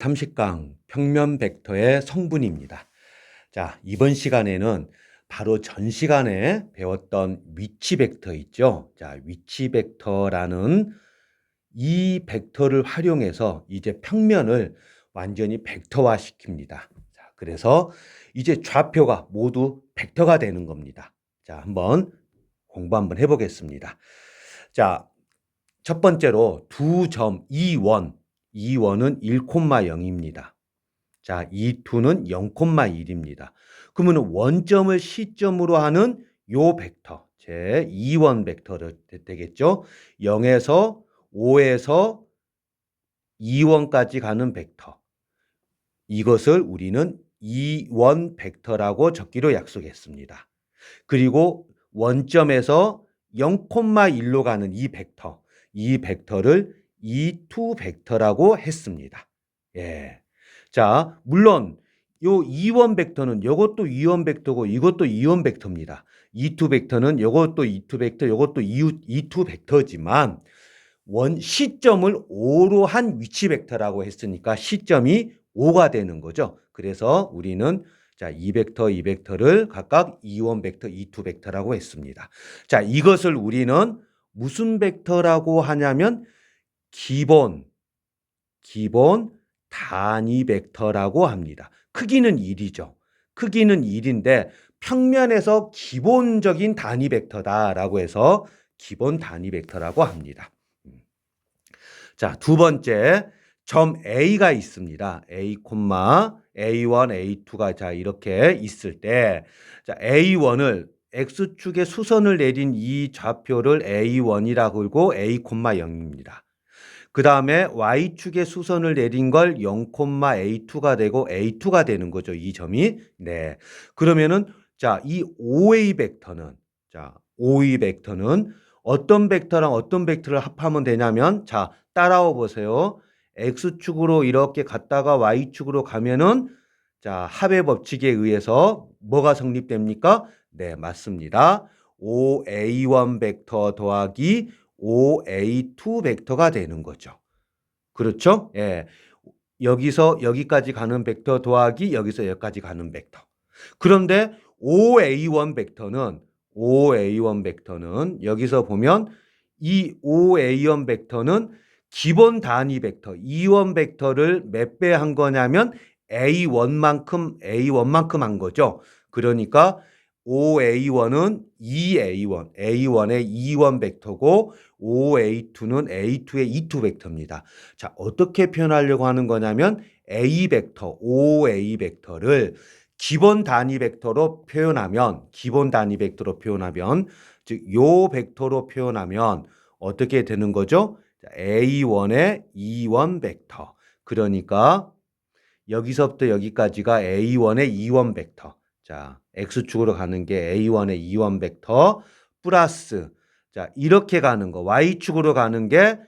탐식강 평면 벡터의 성분입니다. 자, 이번 시간에는 바로 전 시간에 배웠던 위치 벡터 있죠? 자, 위치 벡터라는 이 벡터를 활용해서 이제 평면을 완전히 벡터화 시킵니다. 자, 그래서 이제 좌표가 모두 벡터가 되는 겁니다. 자, 한번 공부 한번 해보겠습니다. 자, 첫 번째로 두 점, 이원, 이원은 1,0입니다. 자, 이 2는 0,1입니다. 그러면 원점을 시점으로 하는 요 벡터, 제 2원 벡터를 되겠죠? 0에서 5에서 2원까지 가는 벡터. 이것을 우리는 2원 벡터라고 적기로 약속했습니다. 그리고 원점에서 0,1로 가는 이 벡터, 이 벡터를 E2 벡터라고 했습니다. 예. 자, 물론 요 2원 벡터는 요것도 2원 벡터고 이것도 2원 벡터입니다. E2 벡터는 요것도 E2 벡터, 요것도 E2 벡터지만 원 시점을 5로 한 위치 벡터라고 했으니까 시점이 5가 되는 거죠. 그래서 우리는 자, 이 벡터, 이 벡터를 각각 2원 벡터, E2 벡터라고 했습니다. 자, 이것을 우리는 무슨 벡터라고 하냐면 기본, 기본 단위 벡터라고 합니다. 크기는 1이죠. 크기는 1인데 평면에서 기본적인 단위 벡터다라고 해서 기본 단위 벡터라고 합니다. 음. 자, 두 번째 점 A가 있습니다. A, A1, A2가 자 이렇게 있을 때 자, A1을 X축에 수선을 내린 이 좌표를 A1이라고 그고 A, 0입니다. 그 다음에 y축에 수선을 내린 걸 0,a2가 되고 a2가 되는 거죠. 이 점이. 네. 그러면은 자, 이 OA 벡터는 자, OE 벡터는 어떤 벡터랑 어떤 벡터를 합하면 되냐면 자, 따라와 보세요. x축으로 이렇게 갔다가 y축으로 가면은 자, 합의 법칙에 의해서 뭐가 성립됩니까? 네, 맞습니다. OA1 벡터 더하기 OA2 벡터가 되는 거죠. 그렇죠? 예. 여기서 여기까지 가는 벡터 더하기 여기서 여기까지 가는 벡터. 그런데 OA1 벡터는 OA1 벡터는 여기서 보면 이 OA1 벡터는 기본 단위 벡터, 2원 벡터를 몇 배 한 거냐면 A1만큼 A1만큼 한 거죠. 그러니까 OA1은 2A1, A1의 2원 벡터고 OA2는 A2의 2투 벡터입니다. 자, 어떻게 표현하려고 하는 거냐면 A 벡터, OA 벡터를 기본 단위 벡터로 표현하면 기본 단위 벡터로 표현하면 즉 요 벡터로 표현하면 어떻게 되는 거죠? A1의 2원 벡터. 그러니까 여기서부터 여기까지가 A1의 2원 벡터. 자, x축으로 가는 게 a1의 2원 벡터 플러스 자, 이렇게 가는 거 y축으로 가는 게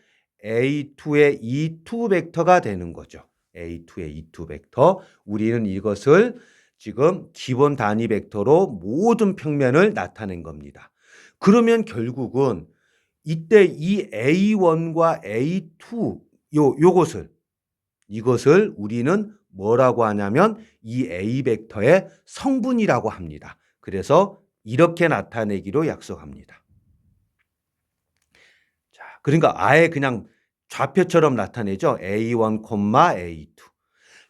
a2의 2투 벡터가 되는 거죠. a2의 2투 벡터. 우리는 이것을 지금 기본 단위 벡터로 모든 평면을 나타낸 겁니다. 그러면 결국은 이때 이 a1과 a2 요 요것을 이것을 우리는 뭐라고 하냐면 이 A 벡터의 성분이라고 합니다. 그래서 이렇게 나타내기로 약속합니다. 자, 그러니까 아예 그냥 좌표처럼 나타내죠. A1, A2.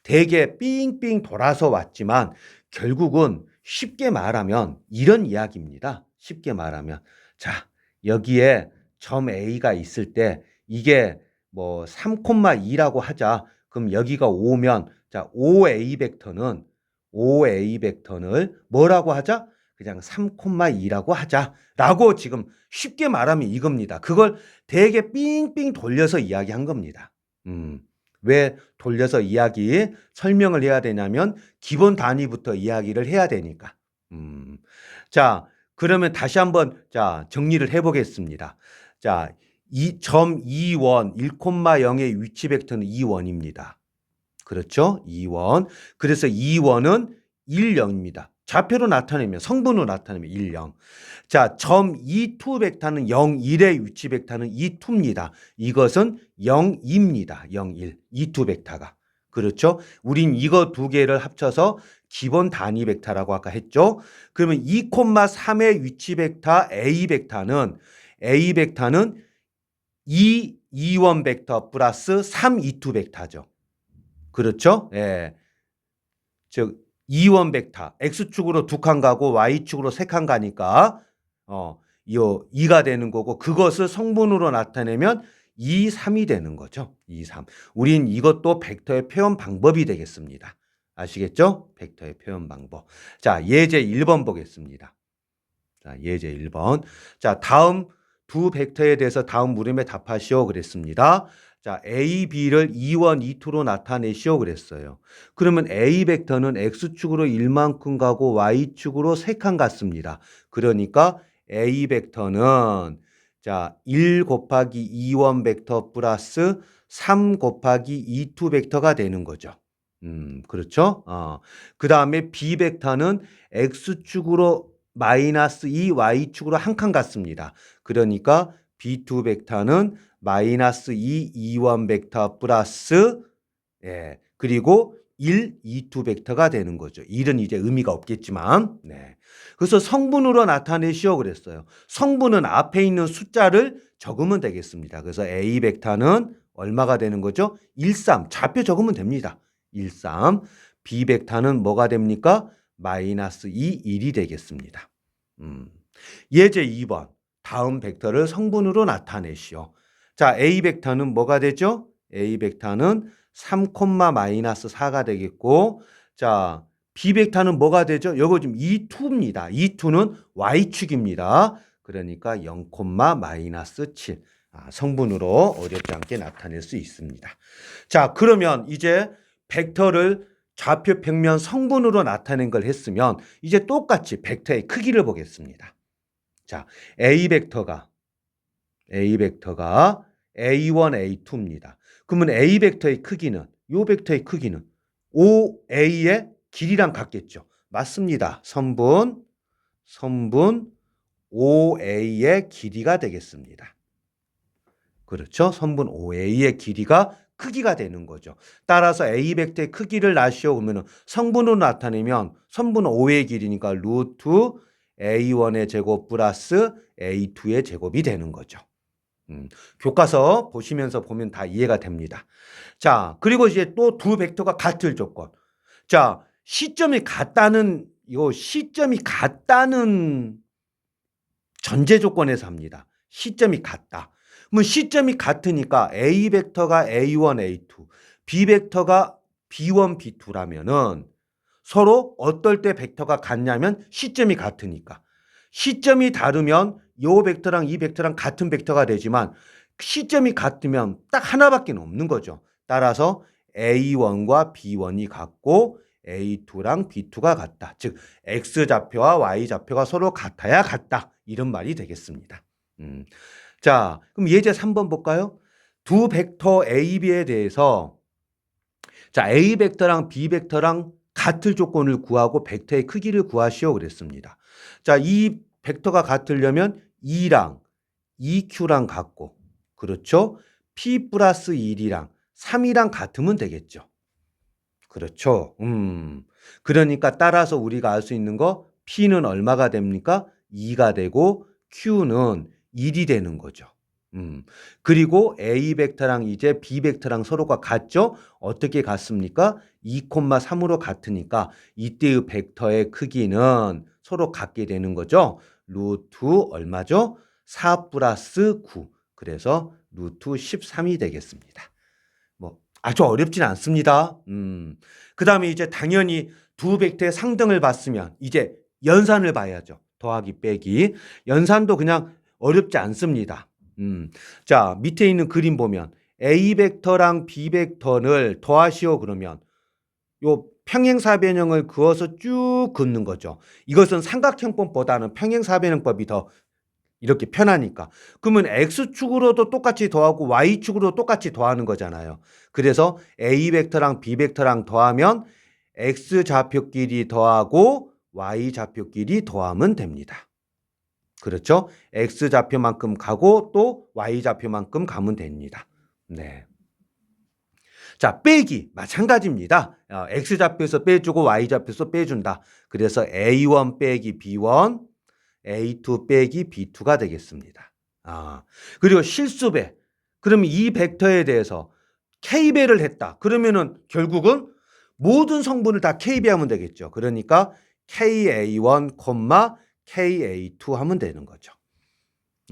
되게 삥삥 돌아서 왔지만 결국은 쉽게 말하면 이런 이야기입니다. 쉽게 말하면 자, 여기에 점 A가 있을 때 이게 뭐 3,2라고 하자. 그럼 여기가 5면 자, OA 벡터는 OA 벡터를 뭐라고 하자? 그냥 3,2라고 하자라고 지금 쉽게 말하면 이겁니다. 그걸 되게 삥삥 돌려서 이야기한 겁니다. 음. 왜 돌려서 이야기 설명을 해야 되냐면 기본 단위부터 이야기를 해야 되니까. 음. 자, 그러면 다시 한번 자, 정리를 해 보겠습니다. 자, 이점 2원 1,0의 위치 벡터는 2원입니다. 그렇죠? 2원. 그래서 2원은 1, 0입니다. 좌표로 나타내면 성분으로 나타내면 1, 0. 자, 점 2, 2 벡터는 0, 1의 위치 벡터는 2, 2입니다. 이것은 0, 2입니다. 0, 1. 2, 2 벡터가. 그렇죠? 우린 이거 두 개를 합쳐서 기본 단위 벡터라고 아까 했죠? 그러면 2,3의 위치 벡터 A 벡터는 A 벡터는 2, 2원 벡터 플러스 3, 2투 벡터죠. 그렇죠? 예. 즉 2원 벡터 x축으로 두 칸 가고 y축으로 세 칸 가니까 어, 요 2가 되는 거고 그것을 성분으로 나타내면 2, 3이 되는 거죠. 2, 3. 우린 이것도 벡터의 표현 방법이 되겠습니다. 아시겠죠? 벡터의 표현 방법. 자, 예제 1번 보겠습니다. 자, 예제 1번. 자, 다음 두 벡터에 대해서 다음 물음에 답하시오 그랬습니다. 자, A, B를 2원, 2투로 나타내시오 그랬어요. 그러면 A 벡터는 X축으로 1만큼 가고 Y축으로 3칸 갔습니다. 그러니까 A 벡터는 자, 1 곱하기 2원 벡터 플러스 3 곱하기 2투 벡터가 되는 거죠. 음, 그렇죠? 어. 그 다음에 B 벡터는 X축으로 마이너스 2, Y축으로 한 칸 갔습니다. 그러니까 B2 벡터는 마이너스 2, 2원 벡터 플러스 예, 그리고 1, 2, 2 벡터가 되는 거죠. 1은 이제 의미가 없겠지만. 네. 그래서 성분으로 나타내시오 그랬어요. 성분은 앞에 있는 숫자를 적으면 되겠습니다. 그래서 A 벡터는 얼마가 되는 거죠? 1, 3. 좌표 적으면 됩니다. 1, 3. B 벡터는 뭐가 됩니까? 마이너스 2, 1이 되겠습니다. 음. 예제 2번. 다음 벡터를 성분으로 나타내시오. 자, A 벡터는 뭐가 되죠? A 벡터는 3, 마이너스 4가 되겠고, 자, B 벡터는 뭐가 되죠? 요거 지금 2투입니다. 2투는 Y축입니다. 그러니까 0, 마이너스 7. 아, 성분으로 어렵지 않게 나타낼 수 있습니다. 자, 그러면 이제 벡터를 좌표 평면 성분으로 나타낸 걸 했으면 이제 똑같이 벡터의 크기를 보겠습니다. 자, A 벡터가 A 벡터가 A1, A2입니다. 그러면 A 벡터의 크기는 요 벡터의 크기는 OA의 길이랑 같겠죠. 맞습니다. 선분 선분 OA의 길이가 되겠습니다. 그렇죠? 선분 OA의 길이가 크기가 되는 거죠. 따라서 A 벡터의 크기를 나시오 그러면 성분으로 나타내면 선분 O의 길이니까 루트 A1의 제곱 플러스 A2의 제곱이 되는 거죠. 음, 교과서 보시면서 보면 다 이해가 됩니다. 자, 그리고 이제 또 두 벡터가 같을 조건. 자, 시점이 같다는 요 시점이 같다는 전제 조건에서 합니다. 시점이 같다. 그러면 시점이 같으니까 A 벡터가 A1, A2, B 벡터가 B1, B2라면은 서로 어떨 때 벡터가 같냐면 시점이 같으니까. 시점이 다르면 요 벡터랑 이 벡터랑 같은 벡터가 되지만 시점이 같으면 딱 하나밖에 없는 거죠. 따라서 A1과 B1이 같고 A2랑 B2가 같다. 즉 X좌표와 Y좌표가 서로 같아야 같다. 이런 말이 되겠습니다. 음. 자, 그럼 예제 3번 볼까요? 두 벡터 A, B에 대해서 자, A 벡터랑 B 벡터랑 같을 조건을 구하고 벡터의 크기를 구하시오 그랬습니다. 자, 이 벡터가 같으려면 2랑 2Q랑 같고 그렇죠? P 플러스 1이랑 3이랑 같으면 되겠죠. 그렇죠. 음. 그러니까 따라서 우리가 알 수 있는 거 P는 얼마가 됩니까? 2가 되고 Q는 1이 되는 거죠. 음. 그리고 A 벡터랑 이제 B 벡터랑 서로가 같죠? 어떻게 같습니까? 2,3으로 같으니까 이때의 벡터의 크기는 서로 같게 되는 거죠. 루트 얼마죠? 4 플러스 9. 그래서 루트 13이 되겠습니다. 뭐 아주 어렵진 않습니다. 음. 그다음에 이제 당연히 두 벡터의 상등을 봤으면 이제 연산을 봐야죠. 더하기 빼기. 연산도 그냥 어렵지 않습니다. 음. 자, 밑에 있는 그림 보면 A 벡터랑 B 벡터를 더하시오 그러면 요 평행사변형을 그어서 쭉 긋는 거죠. 이것은 삼각형법보다는 평행사변형법이 더 이렇게 편하니까. 그러면 X축으로도 똑같이 더하고 Y축으로 똑같이 더하는 거잖아요. 그래서 A 벡터랑 B 벡터랑 더하면 X 좌표끼리 더하고 Y 좌표끼리 더하면 됩니다. 그렇죠? X 좌표만큼 가고 또 Y 좌표만큼 가면 됩니다. 네. 자, 빼기 마찬가지입니다. 어, x좌표에서 빼주고 y좌표에서 빼준다. 그래서 a1 빼기 b1, a2 빼기 b2가 되겠습니다. 아, 그리고 실수배. 그러면 이 벡터에 대해서 k배를 했다. 그러면은 결국은 모든 성분을 다 k배하면 되겠죠. 그러니까 ka1, ka2 하면 되는 거죠.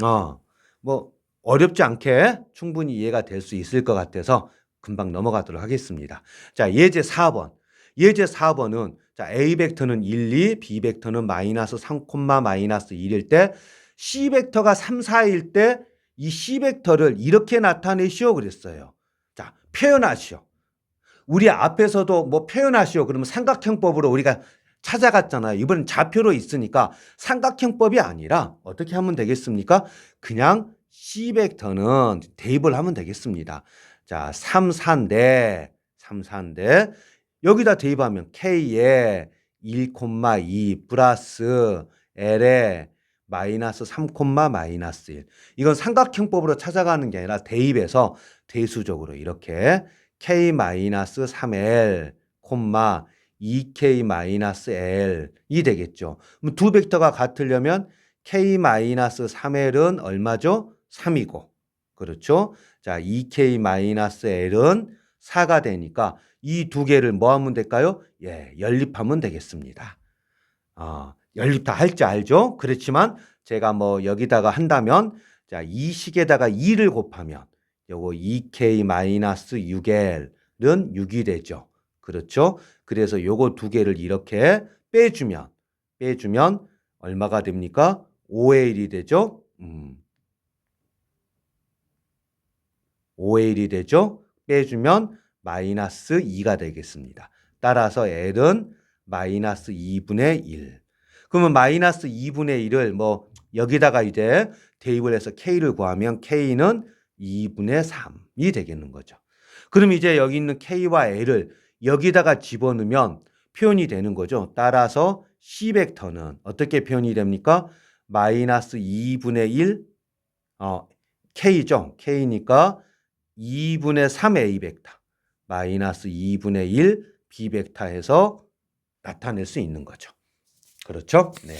어, 뭐 어렵지 않게 충분히 이해가 될 수 있을 것 같아서 금방 넘어가도록 하겠습니다. 자, 예제 4번. 예제 4번은 자, A 벡터는 1, 2, B 벡터는 마이너스 3, 마이너스 1일 때 C 벡터가 3, 4일 때 이 C 벡터를 이렇게 나타내시오 그랬어요. 자, 표현하시오. 우리 앞에서도 뭐 표현하시오 그러면 삼각형법으로 우리가 찾아갔잖아요. 이번엔 좌표로 있으니까 삼각형법이 아니라 어떻게 하면 되겠습니까? 그냥 C 벡터는 대입을 하면 되겠습니다. 자, 3, 4인데 3, 4인데 여기다 대입하면 K에 1,2 플러스 L에 마이너스 3, 마이너스 1. 이건 삼각형법으로 찾아가는 게 아니라 대입해서 대수적으로 이렇게 K 마이너스 3L, 2K 마 이너스 L이 되겠죠. 그럼 두 벡터가 같으려면 K 마이너스 3L은 얼마죠? 3이고. 그렇죠? 자, 2K 마이너스 L은 4가 되니까 이 두 개를 뭐 하면 될까요? 예, 연립하면 되겠습니다. 아, 연립 다 할 줄 알죠? 그렇지만 제가 뭐 여기다가 한다면 자, 이 식에다가 2를 곱하면 요거 2K 마이너스 6L은 6이 되죠. 그렇죠? 그래서 요거 두 개를 이렇게 빼주면 빼주면 얼마가 됩니까? 5의 1이 되죠? 음. 5의 1이 되죠? 빼주면 마이너스 2가 되겠습니다. 따라서 L은 마이너스 2분의 1. 그러면 마이너스 2분의 1을 뭐 여기다가 이제 대입을 해서 K를 구하면 K는 2분의 3이 되겠는 거죠. 그럼 이제 여기 있는 K와 L을 여기다가 집어넣으면 표현이 되는 거죠. 따라서 C 벡터는 어떻게 표현이 됩니까? 마이너스 2분의 1 어, K죠. K니까 2분의 3 A 벡터 마이너스 2분의 1 B 벡터 해서 나타낼 수 있는 거죠. 그렇죠? 네.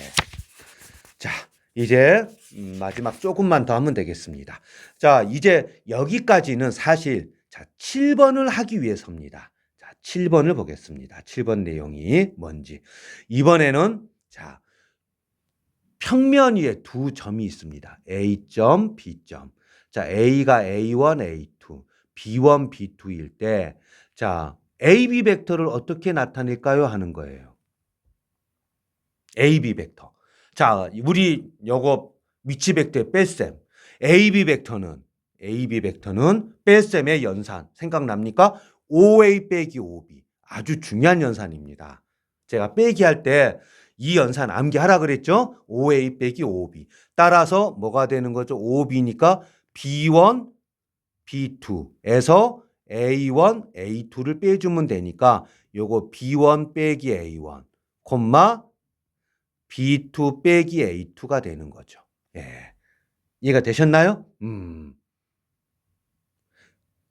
자, 이제 음, 마지막 조금만 더 하면 되겠습니다. 자, 이제 여기까지는 사실 자, 7번을 하기 위해서입니다. 자, 7번을 보겠습니다. 7번 내용이 뭔지. 이번에는 자, 평면 위에 두 점이 있습니다. A점, B점. 자, A가 A1, A2, B1, B2일 때, 자, AB 벡터를 어떻게 나타낼까요? 하는 거예요. AB 벡터. 자, 우리 요거 위치 벡터의 뺄셈. AB 벡터는, AB 벡터는 뺄셈의 연산. 생각납니까? OA 빼기 OB. 아주 중요한 연산입니다. 제가 빼기 할 때 이 연산 암기하라 그랬죠? OA 빼기 OB. 따라서 뭐가 되는 거죠? OB니까 B1, B2에서 A1, A2를 빼주면 되니까 요거 B1 빼기 A1, 콤마 B2 빼기 A2가 되는 거죠. 예. 이해가 되셨나요? 음.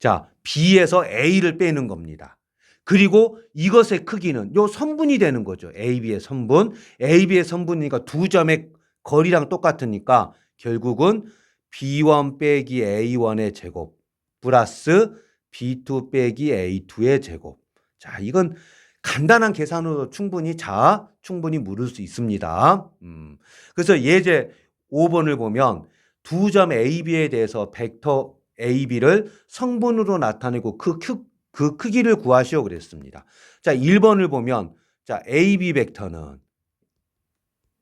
자, B에서 A를 빼는 겁니다. 그리고 이것의 크기는 요 선분이 되는 거죠. AB의 선분. AB의 선분이니까 두 점의 거리랑 똑같으니까 결국은 B1 빼기 A1의 제곱 플러스 B2 빼기 A2의 제곱. 자, 이건 간단한 계산으로 충분히 자, 충분히 물을 수 있습니다. 음. 그래서 예제 5번을 보면 두 점 AB에 대해서 벡터 AB를 성분으로 나타내고 그, 크, 그 크기를 구하시오 그랬습니다. 자, 1번을 보면 자, AB 벡터는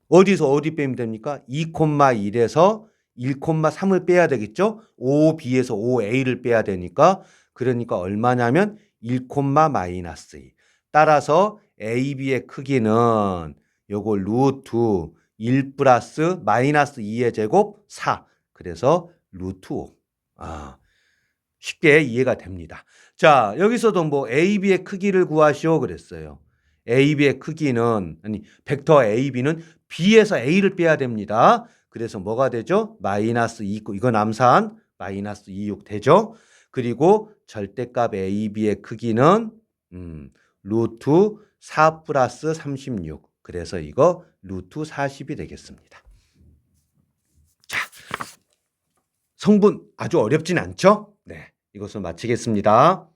어디서 어디 빼면 됩니까? 2,1에서 1,3을 빼야 되겠죠? 5B에서 5A를 빼야 되니까 그러니까 얼마냐면 1, 마이너스 2. 따라서 AB의 크기는 요거 루트 1 플러스 마이너스 2의 제곱 4. 그래서 루트 5. 아, 쉽게 이해가 됩니다. 자, 여기서도 뭐 AB의 크기를 구하시오 그랬어요. AB의 크기는 아니 벡터 AB는 B에서 A를 빼야 됩니다. 그래서 뭐가 되죠? 마이너스 2, 이거 남산 마이너스 2, 6 되죠? 그리고 절대값 a, b의 크기는 음, 루트 4 플러스 36. 그래서 이거 루트 40이 되겠습니다. 자, 성분 아주 어렵진 않죠? 네, 이것을 마치겠습니다.